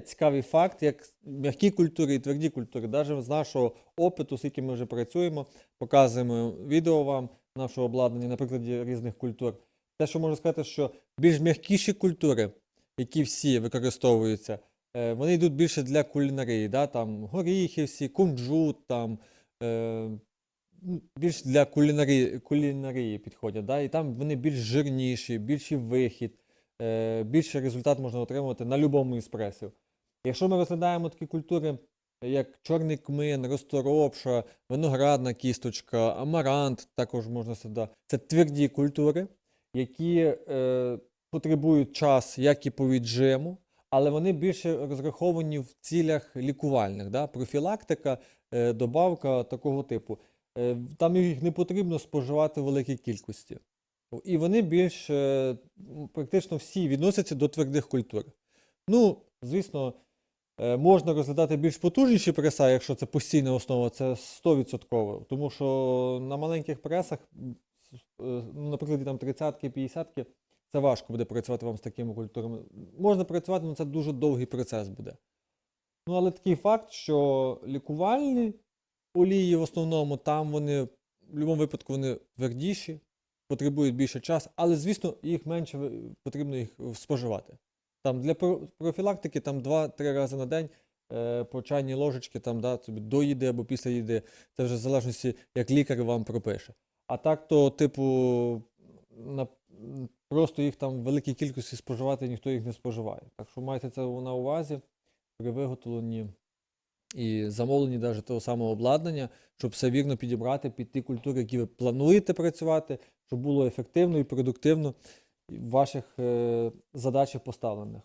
Цікавий факт, як м'які культури і тверді культури, навіть з нашого опиту, скільки ми вже працюємо, показуємо відео вам нашого обладнання на прикладі різних культур. Те, що можу сказати, що більш м'якіші культури, які всі використовуються, е, вони йдуть більше для кулінарії, да? там горіхи всі, кунжут, там, е, ну, більш для кулінарії, кулінарії підходять. Да? І там вони більш жирніші, більший вихід, е, більший результат можна отримувати на будь-якому із пресів. Якщо ми розглядаємо такі культури, як чорний кмин, розторопша, виноградна кісточка, амарант, також можна сюди. Це тверді культури, які е, потребують час, як і по віджиму, але вони більше розраховані в цілях лікувальних, да? профілактика, е, добавка такого типу. Е, там їх не потрібно споживати в великій кількості. І вони більш е, практично всі відносяться до твердих культур. Ну, звісно, можна розглядати більш потужніші преса, якщо це постійна основа, це 100%. Тому що на маленьких пресах, е, ну, наприклад, там 30-ки, 50-ки, це важко буде працювати вам з такими культурами. Можна працювати, але це дуже довгий процес буде. Ну, але такий факт, що лікувальні олії в основному там вони в будь-якому випадку вони твердіші, потребують більше часу, але, звісно, їх менше потрібно їх е, споживати. Там для профілактики там 2-3 рази на день е, по чайній ложечки там, да, тобі до їди або після їди. Це вже в залежності, як лікар вам пропише. А так, то, типу, на, просто їх там в великій кількості споживати ніхто їх не споживає. Так що майте це на увазі при виготовленні і замовленні навіть того самого обладнання, щоб все вірно підібрати під ті культури, які ви плануєте працювати, щоб було ефективно і продуктивно ваших е, задачах поставлених.